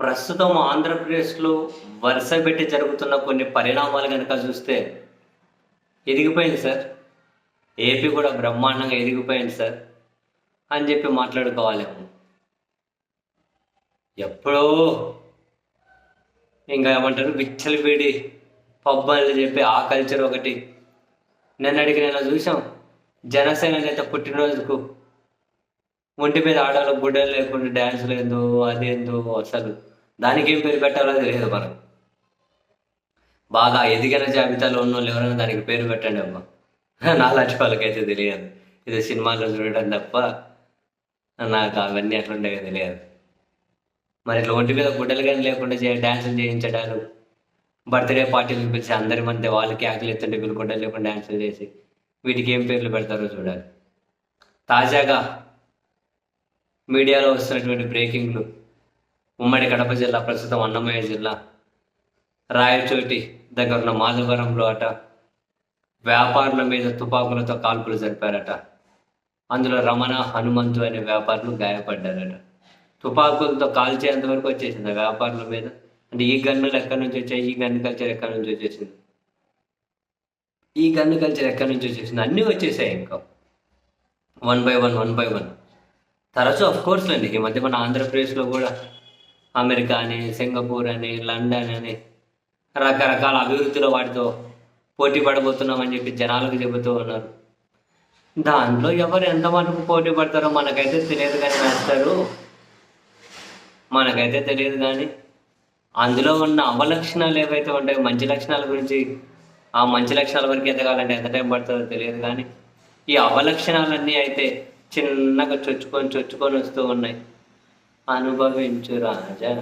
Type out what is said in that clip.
ప్రస్తుతం ఆంధ్రప్రదేశ్లో వరుస పెట్టి జరుగుతున్న కొన్ని పరిణామాలు కనుక చూస్తే ఎదిగిపోయింది సార్. ఏపీ కూడా బ్రహ్మాండంగా ఎదిగిపోయింది సార్ అని చెప్పి మాట్లాడుకోవాలేమో ఎప్పుడో ఇంకా ఏమంటారు? విచ్చలపీడి పబ్ అని చెప్పి ఆ కల్చర్ ఒకటి. నిన్నటికి నిన్న చూసాం. జనసేన నేత పుట్టినరోజుకు ఒంటి మీద ఆడాలి గుడ్డలు లేకుండా డ్యాన్స్ లేదు ఏందో అసలు దానికి ఏం పేరు పెట్టాలో తెలియదు మనం బాగా ఎదిగిన జాబితాలో ఉన్న వాళ్ళు ఎవరైనా దానికి పేరు పెట్టండి అమ్మా. నాలాంటి వాళ్ళకైతే తెలియదు. ఇది సినిమాలో చూడడం తప్ప నాకు అవన్నీ ఎట్లుండేవి తెలియదు. మరి ఇట్లా ఒంటి మీద గుడ్డలు కానీ లేకుండా చే డ్యాన్సులు చేయించడాలు బర్త్డే పార్టీలు పిలిచి అందరి మధ్య వాళ్ళకి ఆకలి ఎత్తుంటే వీళ్ళు గుడ్డలు లేకుండా డ్యాన్సులు చేసి వీటికి ఏం పేర్లు పెడతారో చూడాలి. తాజాగా మీడియాలో వస్తున్నటువంటి బ్రేకింగ్లు. ఉమ్మడి కడప జిల్లా ప్రస్తుతం అన్నమయ్య జిల్లా రాయచోటి దగ్గర ఉన్న మాధవరంలో అట. వ్యాపారుల మీద తుపాకులతో కాల్పులు జరిపారట. అందులో రమణ హనుమంతు అనే వ్యాపారులు గాయపడ్డారట. తుపాకులతో కాల్చేంత వరకు వచ్చేసింది వ్యాపారుల మీద. అంటే ఈ గన్నులు ఎక్కడి నుంచి వచ్చాయి? ఈ గన్ను కల్చర్ ఎక్కడి నుంచి వచ్చేసింది? ఈ గన్ను కల్చర్ ఎక్కడి నుంచి వచ్చేసింది? అన్నీ వచ్చేసాయి ఇంకా. One by one one by one. తరచూ అఫ్ కోర్స్ అండి ఈ మధ్య మన ఆంధ్రప్రదేశ్లో కూడా అమెరికా అని సింగపూర్ అని లండన్ అని రకరకాల అభివృద్ధిలో వాటితో పోటీ పడబోతున్నామని చెప్పి జనాలకు చెబుతూ ఉన్నారు. దాంట్లో ఎవరు ఎంత మటుకు పోటీ పడతారో మనకైతే తెలియదు కానీ వేస్తారు మనకైతే తెలియదు కానీ అందులో ఉన్న అవలక్షణాలు ఏవైతే ఉంటాయో మంచి లక్షణాల గురించి ఆ మంచి లక్షణాల వరకు ఎదగాలంటే ఎంత టైం పడుతుందో తెలియదు కానీ ఈ అవలక్షణాలన్నీ అయితే చిన్నగా చొచ్చుకొని చొచ్చుకొని వస్తూ ఉన్నాయి. అనుభవించు రాజా.